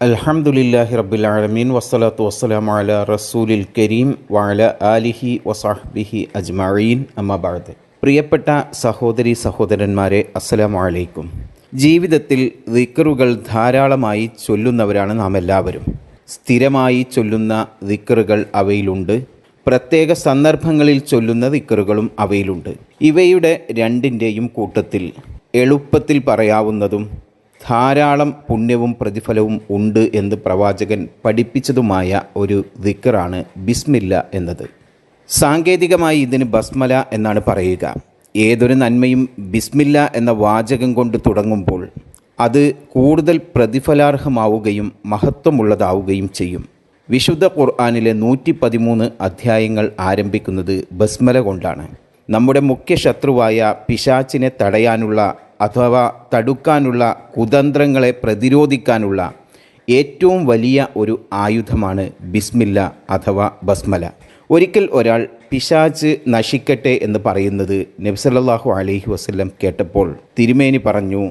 അൽഹംദുലില്ലാഹി റബ്ബിൽ ആലമീൻ. വസ്സലാത്തു വസ്സലാമു അല റസൂലിൽ കരീം വാല ആലിഹി വസാഹ്ബിഹി അജ്മീൻ അമ്മബാദ് പ്രിയപ്പെട്ട സഹോദരി സഹോദരന്മാരെ അസ്സലാമു അലൈക്കും. ജീവിതത്തിൽ ദിക്കറുകൾ ധാരാളമായി ചൊല്ലുന്നവരാണ് നാം എല്ലാവരും. സ്ഥിരമായി ചൊല്ലുന്ന ദിക്കറുകൾ അവയിലുണ്ട്. പ്രത്യേക സന്ദർഭങ്ങളിൽ ചൊല്ലുന്ന ദിക്കറുകളും അവയിലുണ്ട്. ഇവയുടെ രണ്ടിന്റെയും കൂട്ടത്തിൽ എളുപ്പത്തിൽ പറയാവുന്നതും ധാരാളം പുണ്യവും പ്രതിഫലവും ഉണ്ട് എന്ന് പ്രവാചകൻ പഠിപ്പിച്ചതുമായ ഒരു ദിക്കറാണ് ബിസ്മില്ല എന്നത്. സാങ്കേതികമായി ഇതിന് ബസ്മല എന്നാണ് പറയുക. ഏതൊരു നന്മയും ബിസ്മില്ല എന്ന വാചകം കൊണ്ട് തുടങ്ങുമ്പോൾ അത് കൂടുതൽ പ്രതിഫലാർഹമാവുകയും മഹത്വമുള്ളതാവുകയും ചെയ്യും. വിശുദ്ധ ഖുർആാനിലെ നൂറ്റി പതിമൂന്ന് അധ്യായങ്ങൾ ആരംഭിക്കുന്നത് ബസ്മല കൊണ്ടാണ്. നമ്മുടെ മുഖ്യ ശത്രുവായ പിശാച്ചിനെ തടയാനുള്ള അഥവാ തടുക്കാനുള്ള കുതന്ത്രങ്ങളെ പ്രതിരോധിക്കാനുള്ള ഏറ്റവും വലിയ ഒരു ആയുധമാണ് ബിസ്മില്ല അഥവാ ബസ്മല. ഒരിക്കൽ ഒരാൾ പിശാച്ച് നശിക്കട്ടെ എന്ന് പറയുന്നത് നബ്സല്ലാഹു അലഹി വസ്ല്ലം കേട്ടപ്പോൾ തിരുമേനി പറഞ്ഞു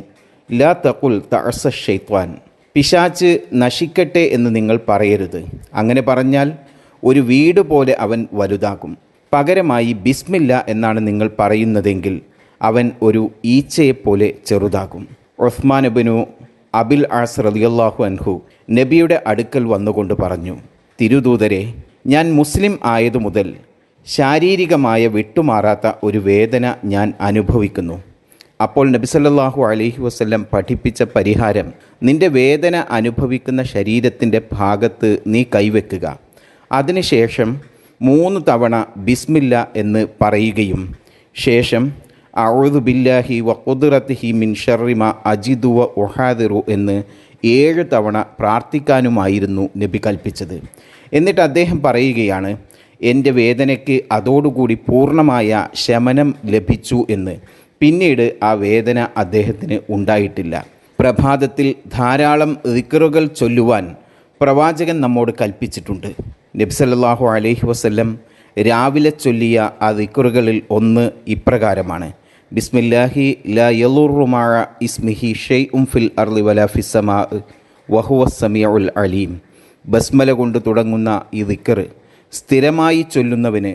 ലാ തക്കുൽ തഅസ ഷെയ്ത്വാൻ പിശാച്ച് നശിക്കട്ടെ എന്ന് നിങ്ങൾ പറയരുത്. അങ്ങനെ പറഞ്ഞാൽ ഒരു വീട് പോലെ അവൻ വലുതാകും. പകരമായി ബിസ്മില്ല എന്നാണ് നിങ്ങൾ പറയുന്നതെങ്കിൽ അവൻ ഒരു ഈച്ചയെപ്പോലെ ചെറുതാകും. ഒസ്മാനബിനു അബിൽ ആസ് റലിയല്ലാഹു അൻഹു നബിയുടെ അടുക്കൽ വന്നുകൊണ്ട് പറഞ്ഞു തിരുദൂതരെ ഞാൻ മുസ്ലിം ആയതു മുതൽ ശാരീരികമായ വിട്ടുമാറാത്ത ഒരു വേദന ഞാൻ അനുഭവിക്കുന്നു. അപ്പോൾ നബിസല്ലാഹു അലഹി വസ്ല്ലം പഠിപ്പിച്ച പരിഹാരം നിന്റെ വേദന അനുഭവിക്കുന്ന ശരീരത്തിന്റെ ഭാഗത്ത് നീ കൈവെക്കുക. അതിനുശേഷം മൂന്ന് തവണ ബിസ്മില്ല എന്ന് പറയുകയും ശേഷം അഴുതു ബില്ലാഹി വ കുതിറത്തിഹി മിൻ ഷർറിമ അജിദു വ ഒഹാദിറു എന്ന് ഏഴ് തവണ പ്രാർത്ഥിക്കാനുമായിരുന്നു നബി കൽപ്പിച്ചത്. എന്നിട്ട് അദ്ദേഹം പറയുകയാണ് എന്റെ വേദനയ്ക്ക് അതോടുകൂടി പൂർണമായ ശമനം ലഭിച്ചു എന്ന്. പിന്നീട് ആ വേദന അദ്ദേഹത്തിന് ഉണ്ടായിട്ടില്ല. പ്രഭാതത്തിൽ ധാരാളം റിക്കറുകൾ ചൊല്ലുവാൻ പ്രവാചകൻ നമ്മോട് കൽപ്പിച്ചിട്ടുണ്ട്. നബ്സല്ലാഹു അലൈഹി വസ്ല്ലം രാവിലെ ചൊല്ലിയ ആ റിക്കറുകളിൽ ഒന്ന് ഇപ്രകാരമാണ്. ബിസ്മില്ലാഹി ലാ യലുറുമാഴ ഇസ്മിഹി ഷെയ് ഉം ഫിൽ അർലി വല ഫിസമാ വഹുവ സമീഉൽ അലീം. ബസ്മല കൊണ്ട് തുടങ്ങുന്ന ഈ ദിക്കർ സ്ഥിരമായി ചൊല്ലുന്നവന്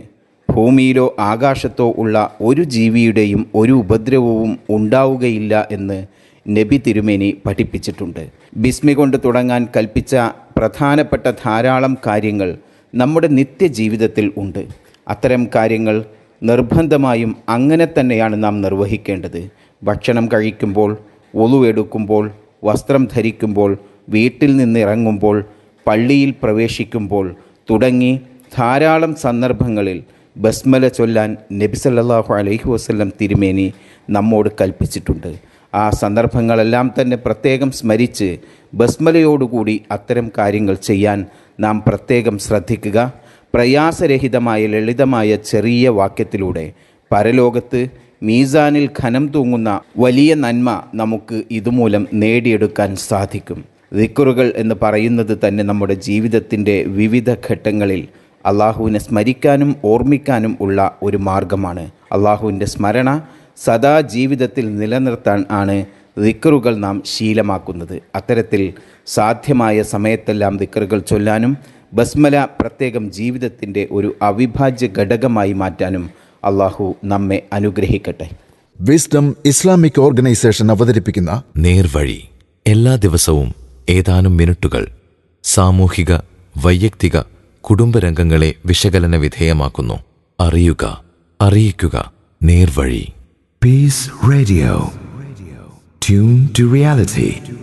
ഭൂമിയിലോ ആകാശത്തോ ഉള്ള ഒരു ജീവിയുടെയും ഒരു ഉപദ്രവവും ഉണ്ടാവുകയില്ല എന്ന് നബി തിരുമേനി പഠിപ്പിച്ചിട്ടുണ്ട്. ബിസ്മി കൊണ്ട് തുടങ്ങാൻ കൽപ്പിച്ച പ്രധാനപ്പെട്ട ധാരാളം കാര്യങ്ങൾ നമ്മുടെ നിത്യജീവിതത്തിൽ ഉണ്ട്. അത്തരം കാര്യങ്ങൾ നിർബന്ധമായും അങ്ങനെ തന്നെയാണ് നാം നിർവഹിക്കേണ്ടത്. ഭക്ഷണം കഴിക്കുമ്പോൾ ഒലുവെടുക്കുമ്പോൾ വസ്ത്രം ധരിക്കുമ്പോൾ വീട്ടിൽ നിന്നിറങ്ങുമ്പോൾ പള്ളിയിൽ പ്രവേശിക്കുമ്പോൾ തുടങ്ങി ധാരാളം സന്ദർഭങ്ങളിൽ ബസ്മല ചൊല്ലാൻ നബി സല്ലാഹു അലൈഹി വസ്ലം തിരുമേനി നമ്മോട് കൽപ്പിച്ചിട്ടുണ്ട്. ആ സന്ദർഭങ്ങളെല്ലാം തന്നെ പ്രത്യേകം സ്മരിച്ച് ബസ്മലയോടുകൂടി അത്തരം കാര്യങ്ങൾ ചെയ്യാൻ നാം പ്രത്യേകം ശ്രദ്ധിക്കുക. പ്രയാസരഹിതമായ ലളിതമായ ചെറിയ വാക്യത്തിലൂടെ പരലോകത്ത് മീസാനിൽ ഖനം തൂങ്ങുന്ന വലിയ നന്മ നമുക്ക് ഇതുമൂലം നേടിയെടുക്കാൻ സാധിക്കും. ദിക്കറുകൾ എന്ന് പറയുന്നത് തന്നെ നമ്മുടെ ജീവിതത്തിന്റെ വിവിധ ഘട്ടങ്ങളിൽ അള്ളാഹുവിനെ സ്മരിക്കാനും ഓർമ്മിക്കാനും ഉള്ള ഒരു മാർഗമാണ്. അള്ളാഹുവിന്റെ സ്മരണ സദാ ജീവിതത്തിൽ നിലനിർത്താൻ ആണ് ദിക്കറുകൾ നാം ശീലമാക്കുന്നത്. അത്തരത്തിൽ സാധ്യമായ സമയത്തെല്ലാം ദിക്കറുകൾ ചൊല്ലാനും ബസ്മല പ്രത്യേകം ജീവിതത്തിന്റെ ഒരു അവിഭാജ്യ ഘടകമായി മാറ്റാനും അള്ളാഹു നമ്മെ അനുഗ്രഹിക്കട്ടെ. വിസ്ഡം ഇസ്ലാമിക് ഓർഗനൈസേഷൻ അവതരിപ്പിക്കുന്ന നേർവഴി. എല്ലാ ദിവസവും ഏതാനും മിനിറ്റുകൾ സാമൂഹിക വൈയക്തിക കുടുംബരംഗങ്ങളെ വിശകലന വിധേയമാക്കുന്നു. അറിയുക അറിയിക്കുക. നേർവഴി. Peace radio tune to reality.